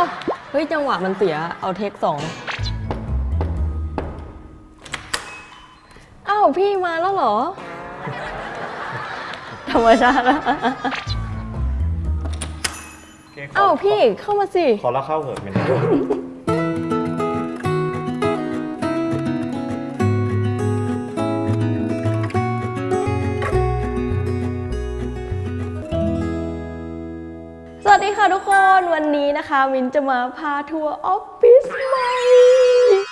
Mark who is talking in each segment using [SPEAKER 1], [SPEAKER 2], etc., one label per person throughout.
[SPEAKER 1] าเฮ้ย จังหวะมันเสีย เอาเทคสองเอ้าพี่มาแล้วเหรอ ธรรมชาติอะ
[SPEAKER 2] โอเคขอ
[SPEAKER 1] เอ้าพี่เข้ามาสิ
[SPEAKER 2] ขอแล้วเข้าเหอะเป็น
[SPEAKER 1] ส นะคะวินจะมาพาทัวร์ออฟฟิศใหม่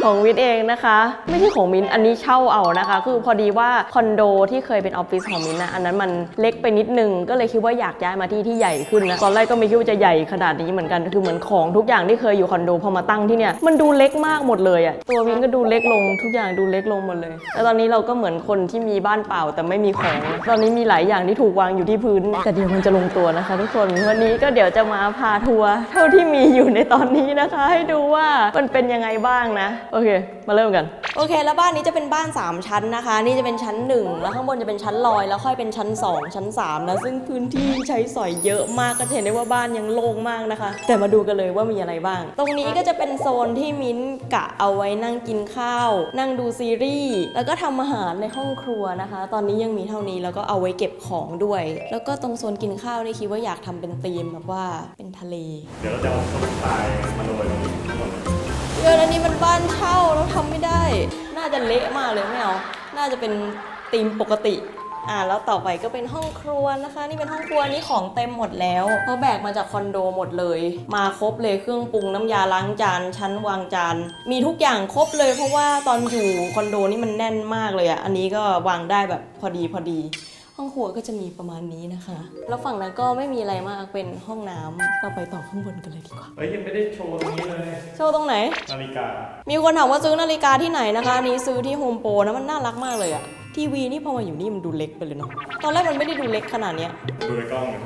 [SPEAKER 1] ของวินเองนะคะ ไม่ใช่ของมินอันนี้เช่าเอานะคะ คือพอดีว่าคอนโดที่เคยเป็นออฟฟิศของมินนะอันนั้นมันเล็กไปนิดนึงก็เลยคิดว่าอยากย้ายมาที่ที่ใหญ่ขึ้นนะตอนแรกก็ไม่คิดว่าจะใหญ่ขนาดนี้เหมือนกันคือเหมือนของทุกอย่างที่เคยอยู่คอนโดพอมาตั้งที่เนี่ยมันดูเล็กมากหมดเลยอะตัววินก็ดูเล็กลงทุกอย่างดูเล็กลงหมดเลยแล้วตอนนี้เราก็เหมือนคนที่มีบ้านเปล่าแต่ไม่มีของตอนนี้มีหลายอย่างที่ถูกวางอยู่ที่พื้น แต่เดี๋ยวมันจะลงตัวนะคะ ทุกคนวันนี้ก็เดี๋ยวจะมาพาทัวร์เท่าที่มีอยู่ในตอนนี้นะคะ ให้ดูว่ามันเป็นยังไงบ้างนะโอเค มาเริ่มกัน โอเค แล้วบ้านนี้จะเป็นบ้าน 3 ชั้นนะคะ นี่จะเป็นชั้น 1 แล้วข้างบนจะเป็นชั้นลอย แล้วค่อยเป็นชั้น 2 ชั้น3นะซึ่งพื้นที่ใช้สอยเยอะมากก็จะเห็นได้ว่าบ้านยังโล่งมากนะคะ แต่มาดูกันเลยว่ามีอะไรบ้าง ตรงนี้ก็จะเป็นโซนที่มิ้นกะเอาไว้นั่งกินข้าว นั่งดูซีรีส์แล้วก็ทำอาหารในห้องครัวนะคะ ตอนนี้ยังมีเท่านี้แล้วก็เอาไว้เก็บของด้วย แล้วก็ตรงโซนกินข้าวนี่คิดว่าอยากทำเป็นธีมแบบว่าเป็นทะเล
[SPEAKER 2] เดี๋ยวเราจะเอาสมุนไพรมาโรย ตรงนี้ทั้งหมดเลย
[SPEAKER 1] เดือนอันนี้มันบ้านเช่าแล้วทำไม่ได้ น่าจะเละมากเลยไม่เอา น่าจะเป็นธีมปกติ อ่าแล้วต่อไปก็เป็นห้องครัวนะคะ นี่เป็นห้องครัวนนี้ของเต็มหมดแล้วเพราะแบกมาจากคอนโดหมดเลย มาครบเลยเครื่องปรุงน้ำยาล้างจานชั้นวางจาน มีทุกอย่างครบเลยเพราะว่าตอนอยู่คอนโดนี่มันแน่นมากเลยอะอันนี้ก็วางได้แบบพอดีพอดี ห้องครัวก็จะมีประมาณนี้นะคะ แล้วฝั่งนั้นก็ไม่มีอะไรมากเป็นห้องน้ำเราไปต่อข้างบนกันเลยดีกว่า
[SPEAKER 2] เฮ้ยยังไม่ได้โชว์ตรงนี้เลย
[SPEAKER 1] โชว์ตรงไหน
[SPEAKER 2] นาฬิกา
[SPEAKER 1] มีคนถามว่าซื้อนาฬิกาที่ไหนนะคะอันนี้ซื้อที่โฮมโปรนะมันน่ารักมากเลยอะทีวีนี่พอมาอยู่นี่มันดูเล็กไปเลยเนาะตอนแรกมันไม่ได้ดูเล็กขนาดเนี้ย
[SPEAKER 2] ดูในกล้องเลย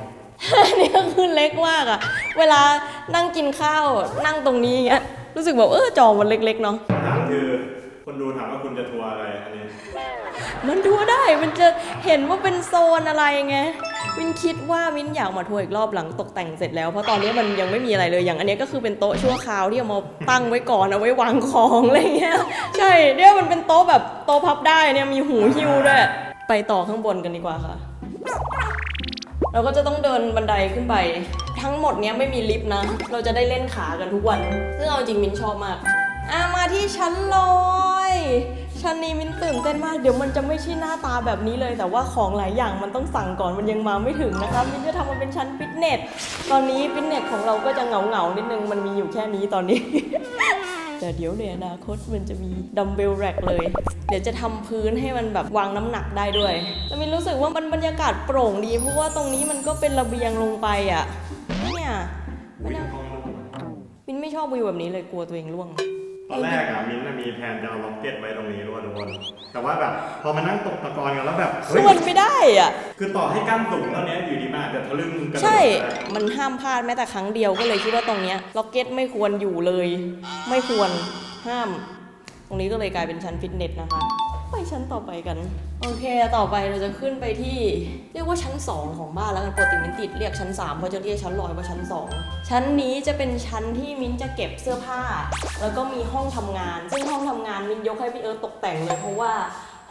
[SPEAKER 1] อันนี้ก็คือเล็กมากอะเวลานั่งกินข้าวนั่งตรงนี้อย่างเงี้ยรู้สึกแบบเออจอมันเล็กๆเนาะ
[SPEAKER 2] คำถามคือ คนดูถามว่าคุณจะทัวร์อะไรอันนี้
[SPEAKER 1] มันดูได้มันจะเห็นว่าเป็นโซนอะไรไงมินคิดว่ามินอยากมาทัวร์อีกรอบหลังตกแต่งเสร็จแล้วเพราะตอนนี้มันยังไม่มีอะไรเลยอย่างอันนี้ก็คือเป็นโต๊ะชั่วคราวที่เอามาตั้งไว้ก่อนเอาไว้วางของอะไรเงี้ยใช่เนี่ยมันเป็นโต๊ะแบบโต๊ะพับได้เนี่ยมีหูหิ้วด้วยไปต่อข้างบนกันดีกว่าค่ะ เราก็จะต้องเดินบันไดขึ้นไป ทั้งหมดเนี้ยไม่มีลิฟต์นะ เราจะได้เล่นขากันทุกวัน ซึ่งเอาจริงมินชอบมาก อะมาที่ชั้นลอยชั้นนี้มินตื่นเต้นมาก เดี๋ยวมันจะไม่ใช่หน้าตาแบบนี้เลย แต่ว่าของหลายอย่างมันต้องสั่งก่อนมันยังมาไม่ถึงนะคะมินจะทำมันเป็นชั้นฟิตเนส ตอนนี้ฟิตเนสของเราก็จะเหงาเหงานิดนึง มันมีอยู่แค่นี้ตอนนี้ แต่เดี๋ยวในอนาคตมันจะมีดัมเบลแร็กเลย เดี๋ยวจะทำพื้นให้มันแบบวางน้ำหนักได้ด้วยแล้วมินรู้สึกว่ามันบรรยากาศโปร่งดี เพราะว่าตรงนี้มันก็เป็นระเบียงลงไปอะเนี่ยไม่น่ามินไม่ชอบวิวแบบนี้เลยกลัวตัวเองร่วง
[SPEAKER 2] ตอนแรกอะมิ้นท์น่ะมีแผนจะเอาล็อกเก็ตไว้ตรงนี้ด้วยทุกคน แต่ว่าแบบพอมานั่งตกตะกอนกันแล้วแบบเฮ้
[SPEAKER 1] คื
[SPEAKER 2] ย
[SPEAKER 1] อมันไม่ได้อะ
[SPEAKER 2] คือต่อให้กั้นสูงเท่านี้อยู่ดีมากแต่ทะลึ่งกระโดด
[SPEAKER 1] ใช่
[SPEAKER 2] ได้
[SPEAKER 1] มันห้ามพลาดแม้แต่ครั้งเดียวก็เลยคิดว่าตรงเนี้ยล็อกเก็ตไม่ควรอยู่เลย ไม่ควรห้าม ตรงนี้ก็เลยกลายเป็นชั้นฟิตเนสนะคะ ไปชั้นต่อไปกัน โอเค ต่อไปเราจะขึ้นไปที่ เรียกว่าชั้น 2 ของบ้านแล้วกันปกติมินติดเรียกชั้น3เพราะจะเรียกชั้นลอยว่าชั้น 2 ชั้นนี้จะเป็นชั้นที่มิ้นจะเก็บเสื้อผ้า แล้วก็มีห้องทำงาน ซึ่งห้องทำงานมิ้นยกให้พี่เอิร์ธตกแต่งเลยเพราะว่า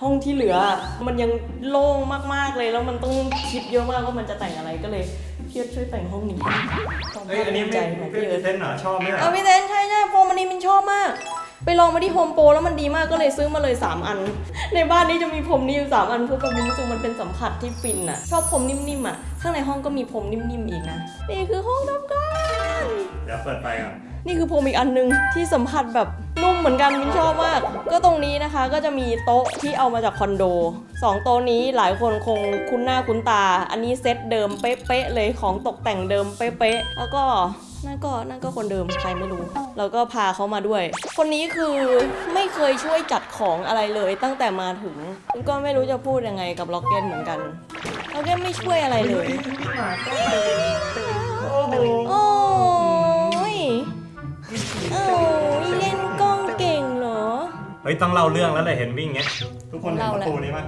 [SPEAKER 1] ห้องที่เหลือมันยังโล่งมากๆเลย แล้วมันต้องคิดเยอะมากว่ามันจะแต่งอะไรก็เลยพี่เอิร์ธช่วยแต่งห้องนี้ความ
[SPEAKER 2] เอ้ยอันนี้
[SPEAKER 1] ภาคภูมิใจ
[SPEAKER 2] ไม่
[SPEAKER 1] ของ
[SPEAKER 2] เป็น
[SPEAKER 1] พี่เอิร์ธ
[SPEAKER 2] เซนเหรอชอบไหม
[SPEAKER 1] เอ
[SPEAKER 2] อะ
[SPEAKER 1] อพี่เต้นใช่ใช่โฟมอันนี้มินชอบมาก ไปลองมาที่โฮมโปรแล้วมันดีมากก็เลยซื้อมาเลย 3 อัน ในบ้านนี้จะมีพรมนี้อยู่3อันเพราะแบบมินรู้สึกมันเป็นสัมผัสที่ฟินอะชอบพรมนิ่มๆอะข้างในห้องก็มีพรมนิ่มๆอีกนะนี่คือห้องทำงาน
[SPEAKER 2] เดี๋ยวเปิดไฟก่อน
[SPEAKER 1] นี่คือพรมอีกอันนึงที่สัมผัสแบบนุ่มเหมือนกันมินชอบมาก ก็ตรงนี้นะคะก็จะมีโต๊ะที่เอามาจากคอนโดสองโต๊ะนี้หลายคนคงคุ้นหน้าคุ้นตา อันนี้เซตเดิมเป๊ะๆเลยของตกแต่งเดิมเป๊ะๆแล้วก็ นั่นก็นั่นก็คนเดิมใครไม่รู้ แล้วก็พาเขามาด้วย คนนี้คือไม่เคยช่วยจัดของอะไรเลยตั้งแต่มาถึงก็ไม่รู้จะพูดยังไงกับล็อกเก็ตเหมือนกันล็อกเก็ตไม่ช่วยอะไรเลย
[SPEAKER 2] โอ้โห
[SPEAKER 1] โอ้ยเอ้าเล่นกล้องเก่งเหรอ
[SPEAKER 2] เฮ้ยต้องเล่าเรื่องแล้วเลยเห็นวิ่งเงี้ยทุกคนเห็น
[SPEAKER 1] เล่า
[SPEAKER 2] ประ
[SPEAKER 1] แหละ
[SPEAKER 2] ตูนี้ปะ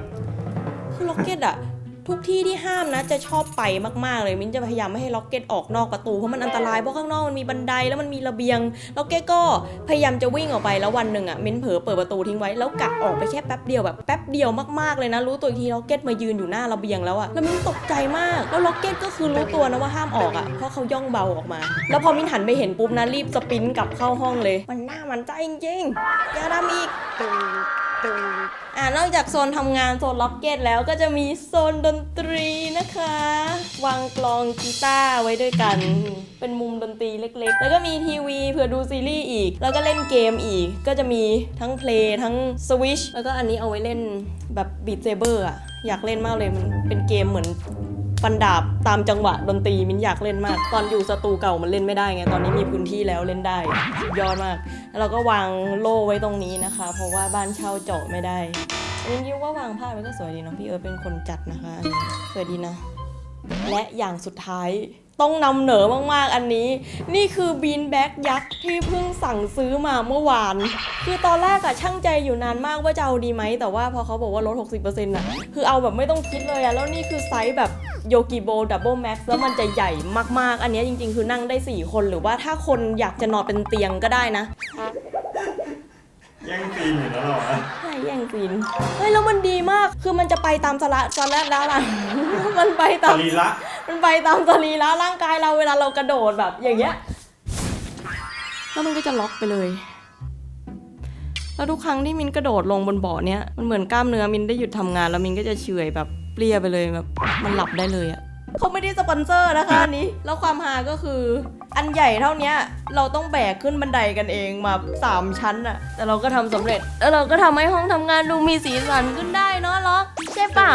[SPEAKER 1] คือล็อกเก็ตอะ ทุกที่ที่ห้ามนะจะชอบไปมากๆเลยมิ้นจะพยายามไม่ให้ล็อกเก็ตออกนอกประตูเพราะมันอันตรายเพราะข้างนอกมันมีบันไดแล้วมันมีระเบียงล็อกเก็ตก็พยายามจะวิ่งออกไปแล้ววันหนึ่งอะมิ้นเผลอเปิดประตูทิ้งไว้แล้วกะออกไปแค่แป๊บเดียวแบบแป๊บเดียวมากๆเลยนะ รู้ตัวอีกทีล็อกเก็ตมายืนอยู่หน้าระเบียงแล้วอะแล้วมิ้นตกใจมากแล้วล็อกเก็ตก็คือรู้ตัวนะว่าห้ามออกอะเพราะเขาย่องเบาออกมา แล้วพอมิ้นหันไปเห็นปุ๊บนะรีบสปินกลับเข้าห้องเลย มันหน้ามันใจจริงๆอย่าทำอีก อ่านอกจากโซนทำงานโซนล็อกเก็ตแล้วก็จะมีโซนดนตรีนะคะ วางกลองกีตาร์ไว้ด้วยกัน เป็นมุมดนตรีเล็กๆ แล้วก็มีทีวีเผื่อดูซีรีส์อีก แล้วก็เล่นเกมอีก ก็จะมีทั้งเพลงทั้งสวิชแล้วก็อันนี้เอาไว้เล่นแบบบีทเซเบอร์อะอยากเล่นมากเลยมันเป็นเกมเหมือน ฟันดาบตามจังหวะดนตรีมินอยากเล่นมาก ตอนอยู่สตูเก่ามันเล่นไม่ได้ไง ตอนนี้มีพื้นที่แล้วเล่นได้สุดยอดมาก แล้วเราก็วางโล่ไว้ตรงนี้นะคะ เพราะว่าบ้านเช่าเจาะไม่ได้มินคิดว่าวางผ้าไว้ก็สวยดีเนาะพี่เอิร์ธเป็นคนจัดนะคะสวยดีนะ และอย่างสุดท้าย ต้องนำเหนอมากๆ อันนี้ นี่คือบีนแบ็กยักษ์ที่เพิ่งสั่งซื้อมาเมื่อวาน คือตอนแรกอะช่างใจอยู่นานมากว่าจะเอาดีไหม แต่ว่าพอเขาบอกว่าลด 60%อะคือเอาแบบไม่ต้องคิดเลยอะแล้วนี่คือไซส์แบบโยกิโบดับเบิลแม็กซ์แล้วมันจะใหญ่มากๆ อันนี้จริงๆ คือนั่งได้ 4 คนหรือว่าถ้าคนอยากจะนอนเป็นเตียงก็ได้นะ
[SPEAKER 2] แย่งซีนอยู่แล้วเหรอ
[SPEAKER 1] ใช่แย่งซีนเฮ้ยแล้วมันดีมาก คือมันจะไปตามสระสระแล้วล่ะ มันไปตา
[SPEAKER 2] ส
[SPEAKER 1] ม
[SPEAKER 2] รีระ
[SPEAKER 1] มันไปตามสรีระร่างกายเราเวลาเรากระโดดแบบอย่างเงี้ย แล้วมันก็จะล็อกไปเลย แล้วทุกครั้งที่มินกระโดดลงบนเบาะเนี้ย มันเหมือนกล้ามเนื้อมินได้หยุดทำงานแล้วมินก็จะเฉื่อยแบบเปรี้ยไปเลยแบบ มันหลับได้เลยอะ เขาไม่ได้สปอนเซอร์นะคะอันนี้ แล้วความฮาก็คือ อันใหญ่เท่าเนี้ยเราต้องแบกขึ้นบันไดกันเองมาสามชั้นอะแต่เราก็ทำสำเร็จ แล้วเราก็ทำให้ห้องทำงานดูมีสีสันขึ้นได้เนาะล็อกใช่เปล่า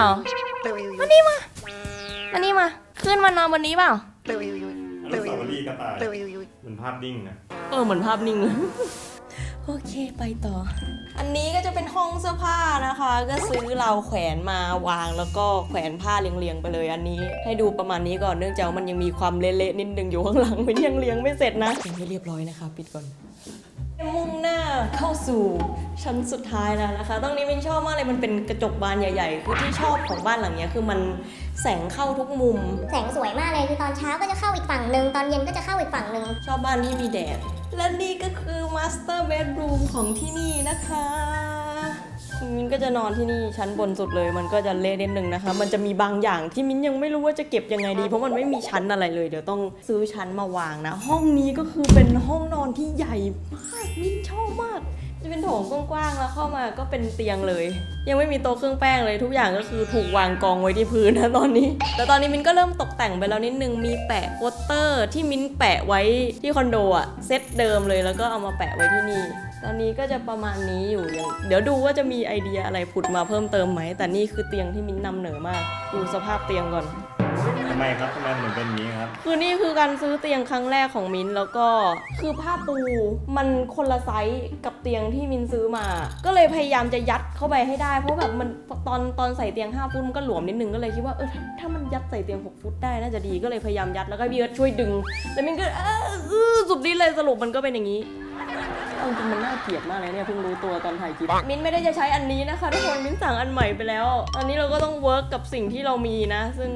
[SPEAKER 1] อันนี้มาอันนี้มา ขึ้นมานอนบนนี้เปล่า
[SPEAKER 2] อนุสาวรีย์กระต่ายเป็นภาพนิ่งนะ
[SPEAKER 1] เออเหมือนภาพนิ่งเลย โอเคไปต่อ อันนี้ก็จะเป็นห้องเสื้อผ้านะคะ ก็ซื้อเราวแขวนมาวางแล้วก็แขวนผ้าเรียงๆไปเลยอันนี้ ให้ดูประมาณนี้ก่อนเนื่องจากว่ามันยังมีความเละๆนิดนึงอยู่ข้างหลังมันยังเรียงไม่เสร็จนะยังไม่เรียบร้อยนะคะ ปิดก่อนมุ่งหน้าเข้าสู่ชั้นสุดท้ายแล้วนะคะตรงนี้มินชอบมากเลยมันเป็นกระจกบานใหญ่ๆ คือที่ชอบของบ้านหลังเนี้ยคือมันแสงเข้าทุกมุม
[SPEAKER 3] แสงสวยมากเลยคือตอนเช้าก็จะเข้าอีกฝั่งหนึ่งตอนเย็นก็จะเข้าอีกฝั่งหนึ่ง
[SPEAKER 1] ชอบบ้านที่มีแดด และนี่ก็คือมาสเตอร์เบดรูมของที่นี่นะคะมินก็จะนอนที่นี่ชั้นบนสุดเลย มันก็จะเละนิดนึงนะคะ มันจะมีบางอย่างที่มินยังไม่รู้ว่าจะเก็บยังไงดี เพราะมันไม่มีชั้นอะไรเลยเดี๋ยวต้องซื้อชั้นมาวางนะ ห้องนี้ก็คือเป็นห้องนอนที่ใหญ่มากมินชอบมาก จะเป็นโถงกว้างๆแล้วเข้ามาก็เป็นเตียงเลย ยังไม่มีโต๊ะเครื่องแป้งเลยทุกอย่างก็คือถูกวางกองไว้ที่พื้นนะตอนนี้ แต่ตอนนี้มินก็เริ่มตกแต่งไปแล้วนิดนึงมีแปะโปสเตอร์ที่มินแปะไว้ที่คอนโดอะเซตเดิมเลยแล้วก็เอามาแปะไว้ที่นี่ ตอนนี้ก็จะประมาณนี้อยู่อย่างเดี๋ยวดูว่าจะมีไอเดียอะไรผุดมาเพิ่มเติมไหมแต่นี่คือเตียงที่มินนำเหนอมากดูสภาพเตียงก่อน
[SPEAKER 2] ทำไมครับทำไมถึงเป็นอย่างนี้ครับ
[SPEAKER 1] คือนี่คือการซื้อเตียงครั้งแรกของมินแล้วก็คือผ้าปูมันคนละไซส์กับเตียงที่มินซื้อมา ก็เลยพยายามจะยัดเข้าไปให้ได้ เพราะแบบมันตอนตอนใส่เตียง 5 ฟุตมันก็หลวมนิดนึงก็เลยคิดว่าเออถ้าถ้ามันยัดใส่เตียง 6 ฟุตได้น่าจะดีก็เลยพยายามยัดแล้วก็พี่เอิร์ธช่วยดึงแล้วมินก็เอออื้อสุดนี้เลยสรุปมันก็เป็นอย่างนี้เอาจริงมันน่าเกลียดมากเลยเนี่ยเพิ่งรู้ตัวตอนถ่ายคลิปมิ้นไม่ได้จะใช้อันนี้นะคะทุกคนมิ้นสั่งอันใหม่ไปแล้วอันนี้เราก็ต้องเวิร์กกับสิ่งที่เรามีนะ ซึ่ง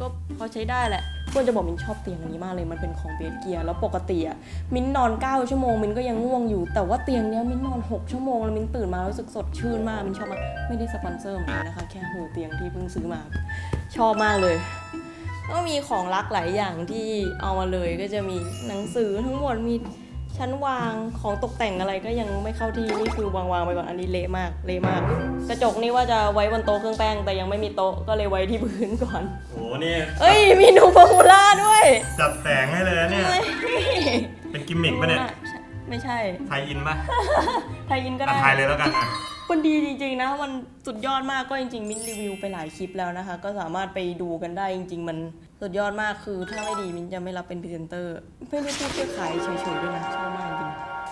[SPEAKER 1] ก็พอใช้ได้แหละควรจะบอกมินชอบเตียงอันนี้มากเลยมันเป็นของเบสเกียร์แล้วปกติอะมินนอน 9 ชั่วโมงมินก็ยังง่วงอยู่ แต่ว่าเตียงเนี้ยมินนอน 6 ชั่วโมงแล้วมินตื่นมารู้สึกสดชื่นมากมินชอบมากไม่ได้สปอนเซอร์มือนกันนะคะ แค่หูเตียงที่เพิ่งซื้อมา ชอบมากเลยก็มีของรักหลายอย่างที่เอามาเลยก็จะมีหนังสือทั้งหมดมี ชั้นวางของตกแต่งอะไรก็ยังไม่เข้าที่นี่คือวางวางๆไปก่อนอันนี้เละมากเละมาก กระจกนี่ว่าจะไว้บนโต๊ะเครื่องแป้งแต่ยังไม่มีโต๊ะก็เลยไว้ที่พื้นก่อน
[SPEAKER 2] โอ้นี่
[SPEAKER 1] เอ้ย มีนูฟอร์มูล่าด้วย
[SPEAKER 2] จัดแสงให้เลยนะเนี่ย เป็นกิมมิกปะเนี่ย
[SPEAKER 1] ไม่ใช่
[SPEAKER 2] ไทยอินปะ
[SPEAKER 1] ไทยอินก็
[SPEAKER 2] อะ
[SPEAKER 1] ได้
[SPEAKER 2] ไทยเลยแล้วกันอะ
[SPEAKER 1] มันดีจริงๆนะมันสุดยอดมากก็จริงๆ มินรีวิวไปหลายคลิปแล้วนะคะ ก็สามารถไปดูกันได้จริง ๆ มัน สุดยอดมากคือถ้าไม่ดีมินจะไม่รับเป็นพรีเซนเตอร์ ไม่ได้พูดเพื่อขายเฉยๆด้วยนะชอบมากจริง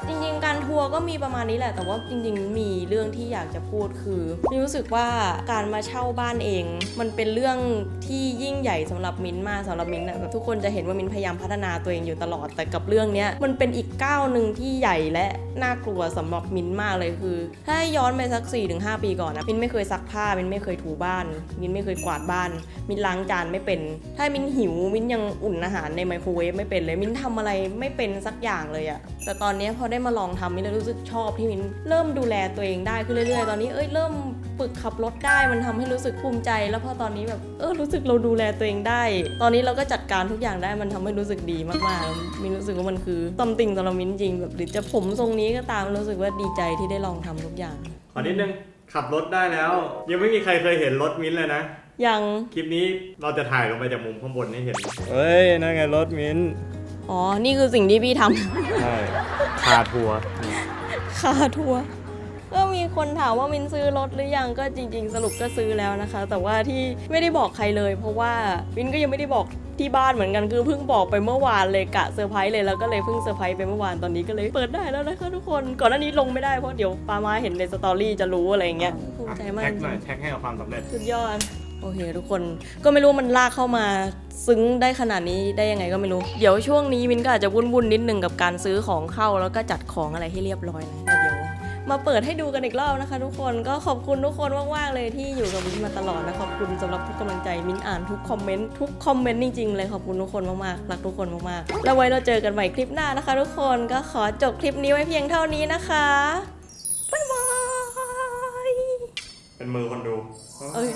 [SPEAKER 1] จริงๆ การทัวร์ก็มีประมาณนี้แหละ แต่ว่าจริงๆ มีเรื่องที่อยากจะพูดคือมินรู้สึกว่าการมาเช่าบ้านเอง มันเป็นเรื่องที่ยิ่งใหญ่สำหรับมินมากสำหรับมินะแบบทุกคนจะเห็นว่ามินพยายามพัฒนาตัวเองอยู่ตลอด แต่กับเรื่องนี้มันเป็นอีกก้าวหนึ่งที่ใหญ่และน่ากลัวสำหรับมินมากเลยคือ ถ้าย้อนไปสัก 4-5 ปีก่อนนะมินไม่เคยซักผ้ามินไม่เคยถูบ้าน มินไม่เคยกวาดบ้าน มินล้างจานไม่เป็น ถ้ามินหิวมินยังอุ่นอาหารในไมโครเวฟไม่เป็นเลยมินทำอะไรไม่เป็นสักอย่างเลยอะแต่ตอนนี้พอได้มาลองทำมิ้นเลยรู้สึกชอบที่มิ้นเริ่มดูแลตัวเองได้ขึ้นเรื่อยๆ ตอนนี้เอ้ยเริ่มฝึกขับรถได้มันทำให้รู้สึกภูมิใจ แล้วพอตอนนี้แบบเออรู้สึกเราดูแลตัวเองได้ ตอนนี้เราก็จัดการทุกอย่างได้มันทำให้รู้สึกดีมากๆมิ้นรู้สึกว่ามันคือตำติงสำหรับมิ้นจริงแบบหรือจะผมทรงนี้ก็ตามรู้สึกว่าดีใจที่ได้ลองทำทุกอย่าง
[SPEAKER 2] ขอนิดนึงขับรถได้แล้ว ยังไม่มีใครเคยเห็นรถมิ้นท์เลยนะ
[SPEAKER 1] ยัง
[SPEAKER 2] คลิปนี้เราจะถ่ายลงไปจากมุมข้างบนให้เห็นเฮ้ยนั่นไงรถมิ้นท์
[SPEAKER 1] อ๋อ นี่คือสิ่งที่พี่ทำ
[SPEAKER 2] ใช่คาทัวร์
[SPEAKER 1] ค่าทัวร์ก็มีคนถามว่ามินซื้อรถหรือยังก็จริง ๆ สรุปก็ซื้อแล้วนะคะ แต่ว่าที่ไม่ได้บอกใครเลย เพราะว่ามินก็ยังไม่ได้บอกที่บ้านเหมือนกันคือเพิ่งบอกไปเมื่อวานเลยกะเซอร์ไพรส์เลยแล้วก็เลยเพิ่งเซอร์ไพรส์ไปเมื่อวานตอนนี้ก็เลยเปิดได้แล้วนะคะทุกคนก่อนหน้านี้ลงไม่ได้เพราะเดี๋ยวปามาเห็นในสตอรี่จะรู้อะไรอย่างเงี้ยภูมิใจมาก
[SPEAKER 2] แท็ก
[SPEAKER 1] จ
[SPEAKER 2] หน่อย
[SPEAKER 1] ริง
[SPEAKER 2] แท็กให้กับความสำเร็จ
[SPEAKER 1] สุดยอด โอเค ทุกคนก็ไม่รู้มันลากเข้ามา ซึ้งได้ขนาดนี้ได้ยังไงก็ไม่รู้ เดี๋ยวช่วงนี้มินก็อาจจะวุ่นๆนิดนึงกับการซื้อของเข้าแล้วก็จัดของอะไรให้เรียบร้อยนะแล้วเดี๋ยวมาเปิดให้ดูกันอีกรอบนะคะ ทุกคนก็ขอบคุณทุกคนมากๆเลยที่อยู่กับมินมาตลอดนะขอบคุณสำหรับทุกกำลังใจมินอ่านทุกคอมเมนต์ทุกคอมเมนต์จริงๆเลยขอบคุณทุกคนมากๆรักทุกคนมากๆแล้วไว้เราเจอกันใหม่คลิปหน้านะคะ ทุกคนก็ขอจบคลิปนี้ไว้เพียงเท่านี้นะคะบ๊ายบาย
[SPEAKER 2] เป็นมือคนดู
[SPEAKER 1] เอ้ย